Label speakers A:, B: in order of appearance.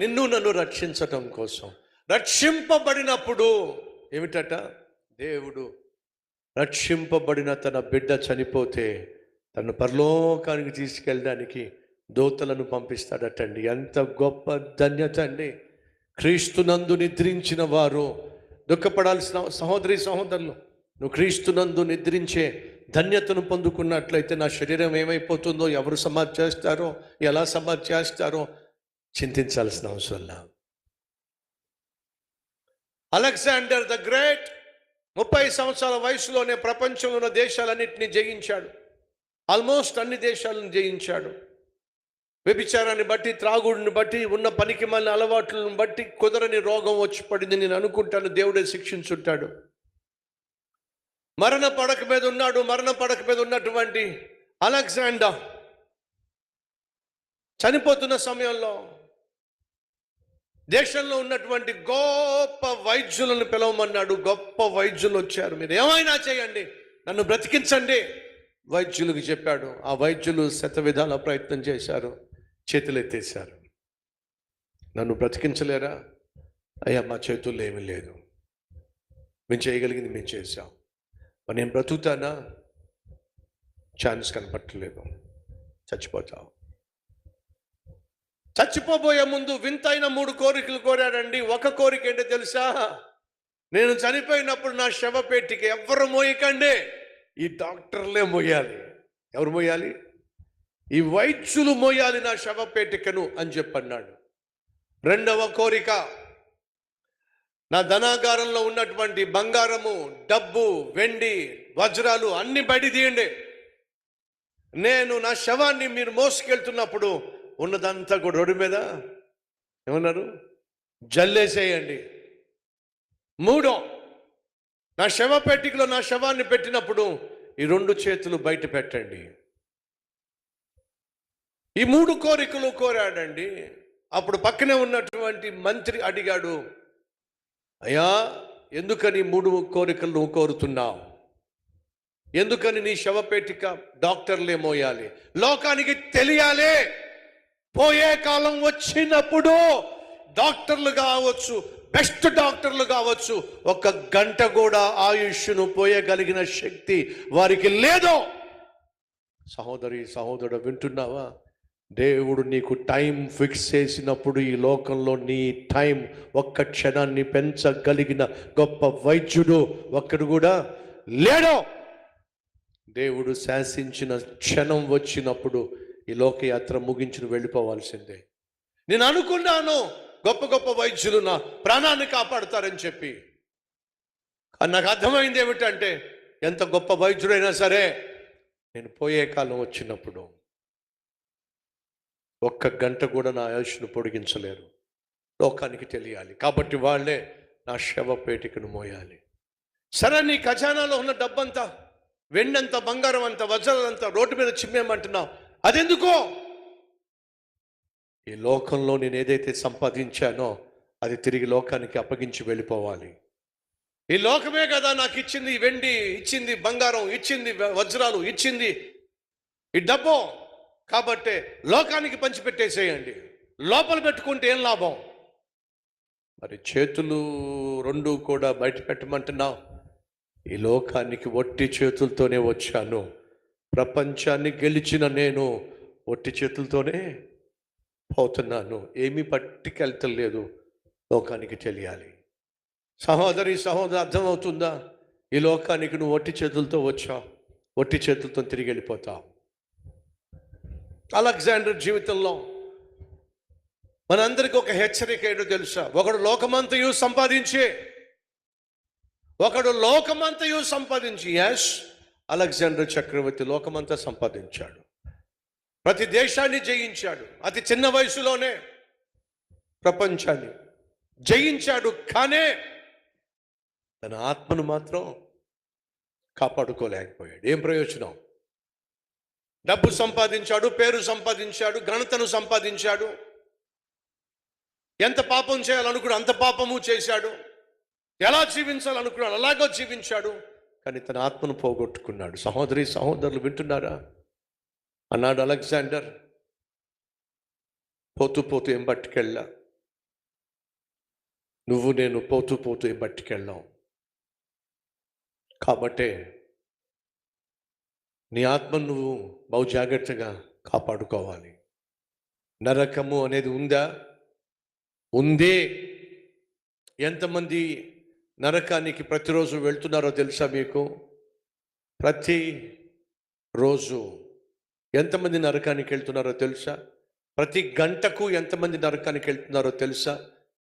A: నిన్ను నన్ను రక్షించటం కోసం. రక్షింపబడినప్పుడు ఏమిటట? దేవుడు రక్షింపబడిన తన బిడ్డ చనిపోతే తను పరలోకానికి తీసుకెళ్ళడానికి దోతలను పంపిస్తాడటండి. ఎంత గొప్ప ధన్యత అండి. క్రీస్తునందు నిద్రించిన వారు దుఃఖపడాల్సిన సహోదరి సహోదరులు నువ్వు క్రీస్తునందు నిద్రించే ధన్యతను పొందుకున్నట్లయితే నా శరీరం ఏమైపోతుందో ఎవరు సమాధి చేస్తారో ఎలా సమాధి చేస్తారో చింతించాల్సిన అవసరం లేదు. అలెగ్జాండర్ ద గ్రేట్ ముప్పై సంవత్సరాల వయసులోనే ప్రపంచంలో ఉన్న దేశాలన్నింటినీ జయించాడు. ఆల్మోస్ట్ అన్ని దేశాలను జయించాడు. వ్యభిచారాన్ని బట్టి త్రాగుడిని బట్టి ఉన్న పనికి మళ్ళీ అలవాట్లను బట్టి కుదరని రోగం వచ్చి పడింది నేను అనుకుంటాను. దేవుడే శిక్షించుంటాడు. మరణ పడక మీద ఉన్నాడు. మరణ పడక మీద ఉన్నటువంటి అలెగ్జాండర్ చనిపోతున్న సమయంలో దేశంలో ఉన్నటువంటి గొప్ప వైద్యులను పిలవమన్నాడు. గొప్ప వైద్యులు వచ్చారు మీరు. ఏమైనా చేయండి. నన్ను బ్రతికించండి. వైద్యులకు చెప్పాడు. ఆ వైద్యులు శత విధాల ప్రయత్నం చేశారు. చేతులు ఎత్తేశారు నన్ను బ్రతికించలేరా? అయ్యా మా చేతుల్లో ఏమీ లేదు. మేము చేయగలిగింది మేము చేశాం. మరి నేను బ్రతుకుతానా? ఛాన్స్ కనపట్టలేదు. చచ్చిపోతావు చచ్చిపోబోయే ముందు వింతైన మూడు కోరికలు కోరాడండి. ఒక కోరిక ఏంటో తెలుసా? నేను చనిపోయినప్పుడు నా శవపేటికి ఎవ్వరు మోయకండి? ఈ డాక్టర్లే మోయాలి. ఎవరు మోయాలి? ఈ వైద్యులు మోయాలి నా శవపేటికను అని చెప్పన్నాడు. రెండవ కోరిక నా ధనాగారంలో ఉన్నటువంటి బంగారము డబ్బు వెండి వజ్రాలు అన్ని బయట తీయండి. నేను నా శవాన్ని మీరు మోసుకెళ్తున్నప్పుడు ఉన్నదంతా కూడా రోడ్డు మీద? ఏమన్నారు? జల్లేసేయండి. మూడో నా శవ పెట్టికలో నా శవాన్ని పెట్టినప్పుడు ఈ రెండు చేతులు బయట పెట్టండి. ఈ మూడు కోరికలు కోరాడండి. అప్పుడు పక్కనే ఉన్నటువంటి మంత్రి అడిగాడు అయ్యా ఎందుకని మూడు కోరికలు నువ్వు కోరుతున్నావు? ఎందుకని నీ శవపేటిక డాక్టర్లే మోయాలి? లోకానికి తెలియాలి! పోయే కాలం వచ్చినప్పుడు డాక్టర్లు కావచ్చు బెస్ట్ డాక్టర్లు కావచ్చు ఒక గంట కూడా ఆయుష్ను పోయగలిగిన శక్తి వారికి లేదు. సహోదరి సహోదరుడు వింటున్నావా? దేవుడు నీకు టైం ఫిక్స్ చేసినప్పుడు ఈ లోకంలో నీ టైం ఒక్క క్షణాన్ని పెంచగలిగిన గొప్ప వైద్యుడు ఒక్కడు కూడా లేడు. దేవుడు శాసించిన క్షణం వచ్చినప్పుడు ఈ లోకయాత్ర ముగించును వెళ్ళిపోవాల్సిందే. నేను అనుకున్నాను గొప్ప గొప్ప వైద్యులు నా ప్రాణాన్ని కాపాడుతారని చెప్పి. కానీ నాకు అర్థమైంది ఏమిటంటే ఎంత గొప్ప వైద్యుడైనా సరే నేను పోయే కాలం వచ్చినప్పుడు ఒక్క గంట కూడా నా ఆయుష్ను పొడిగించలేరు. లోకానికి తెలియాలి. కాబట్టి వాళ్ళే నా శవపేటికను మోయాలి. సరే నీ ఖజానాలో ఉన్న డబ్బంతా వెన్నంత బంగారం అంత వజ్రాలంతా రోడ్డు మీద చిమ్మేమంటున్నావు అదెందుకో? ఈ లోకంలో నేను ఏదైతే సంపాదించానో అది తిరిగి లోకానికి అప్పగించి వెళ్ళిపోవాలి. ఈ లోకమే కదా నాకు ఇచ్చింది వెండి ఇచ్చింది బంగారం ఇచ్చింది వజ్రాలు ఇచ్చింది ఈ డబ్బు. కాబట్టే లోకానికి పంచిపెట్టేసేయండి. లోపల పెట్టుకుంటే ఏం లాభం? మరి చేతులు రెండు కూడా బయట పెట్టమంటున్నావు. ఈ లోకానికి ఒట్టి చేతులతోనే వచ్చాను. ప్రపంచాన్ని గెలిచిన నేను ఒట్టి చేతులతోనే పోతున్నాను. ఏమీ పట్టుకెళ్తలేదు లోకానికి తెలియాలి. సహోదరి సహోదరు అర్థమవుతుందా? ఈ లోకానికి నువ్వు ఒట్టి చేతులతో వచ్చావు. ఒట్టి చేతులతో తిరిగి వెళ్ళిపోతావు. అలెగ్జాండర్ జీవితంలో మనందరికీ ఒక హెచ్చరిక ఏంటో తెలుసా? ఒకడు లోకమంతయు సంపాదించే. ఒకడు లోకమంతయు సంపాదించి ఎస్ అలెగ్జాండర్ చక్రవర్తి లోకమంతా సంపాదించాడు. ప్రతి దేశాన్ని జయించాడు. అతి చిన్న వయసులోనే ప్రపంచాన్ని జయించాడు కానీ తన ఆత్మను మాత్రం కాపాడుకోలేకపోయాడు. ఏం ప్రయోజనం? డబ్బు సంపాదించాడు పేరు సంపాదించాడు ఘనతను సంపాదించాడు. ఎంత పాపం చేయాలనుకున్నాడు అంత పాపము చేశాడు. ఎలా జీవించాలనుకున్నాడు అలాగో జీవించాడు. కానీ తన ఆత్మను పోగొట్టుకున్నాడు. సహోదరి సహోదరులు వింటున్నారా? అన్నాడు అలెగ్జాండర్. పోతూ పోతూ ఏం పట్టుకెళ్ళా? నువ్వు నేను పోతూ పోతూ ఏం బట్టికెళ్ళాం కాబట్టే నీ ఆత్మను నువ్వు బహు జాగ్రత్తగా కాపాడుకోవాలి. నరకము అనేది ఉందా? ఉందే. ఎంతమంది నరకానికి ప్రతిరోజు వెళ్తున్నారో తెలుసా మీకు? ప్రతి రోజు ఎంతమంది నరకానికి వెళ్తున్నారో తెలుసా? ప్రతి గంటకు ఎంతమంది నరకానికి వెళ్తున్నారో తెలుసా?